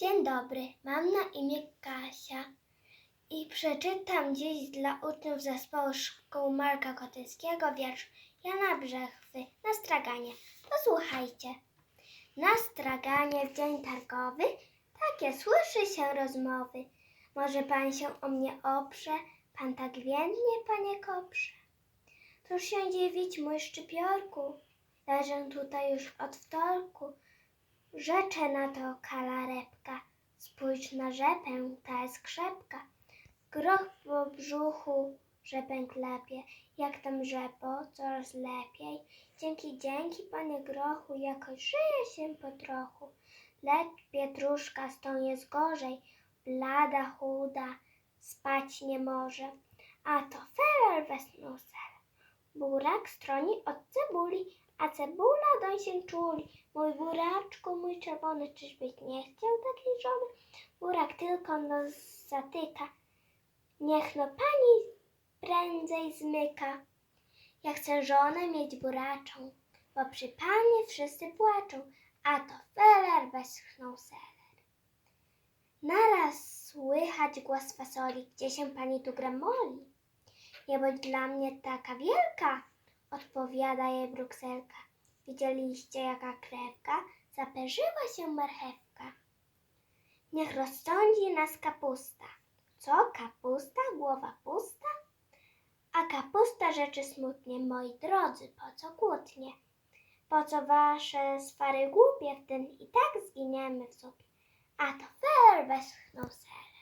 Dzień dobry, mam na imię Kasia i przeczytam dziś dla uczniów zespołu szkół Marka Kotyckiego wiersz Jana Brzechwy na straganie. Posłuchajcie. Na straganie w dzień targowy takie słyszy się rozmowy. Może pan się o mnie oprze, pan tak więdnie, panie koprze. Cóż się dziwić, mój szczypiorku, leżę tutaj już od wtorku. Rzecze na to kalarepka, spójrz na rzepę, ta jest krzepka. Groch po brzuchu rzepę klepie, jak tam rzepo, coraz lepiej. Dzięki, dzięki, panie grochu, jakoś żyje się po trochu. Lecz pietruszka z tą jest gorzej, blada, chuda, spać nie może. A to ferer wesnął ser. Burak stroni od cebuli, cebula doń się czuli. Mój buraczku, mój czerwony, czyżbyś nie chciał takiej żony? Burak tylko nos zatyka. Niech no pani prędzej zmyka. Ja chcę żonę mieć buraczą, bo przy panie wszyscy płaczą, a to feler westchnął seler. Naraz słychać głos fasoli, gdzie się pani tu gramoli? Nie bądź dla mnie taka wielka, odpowiada jej brukselka. Widzieliście, jaka krewka? Zaperzyła się marchewka. Niech rozsądzi nas kapusta. Co, kapusta? Głowa pusta? A kapusta rzeczy smutnie, moi drodzy, po co kłótnie? Po co wasze swary głupie, w tym i tak zginiemy w zupie. A to fer westchnął ser.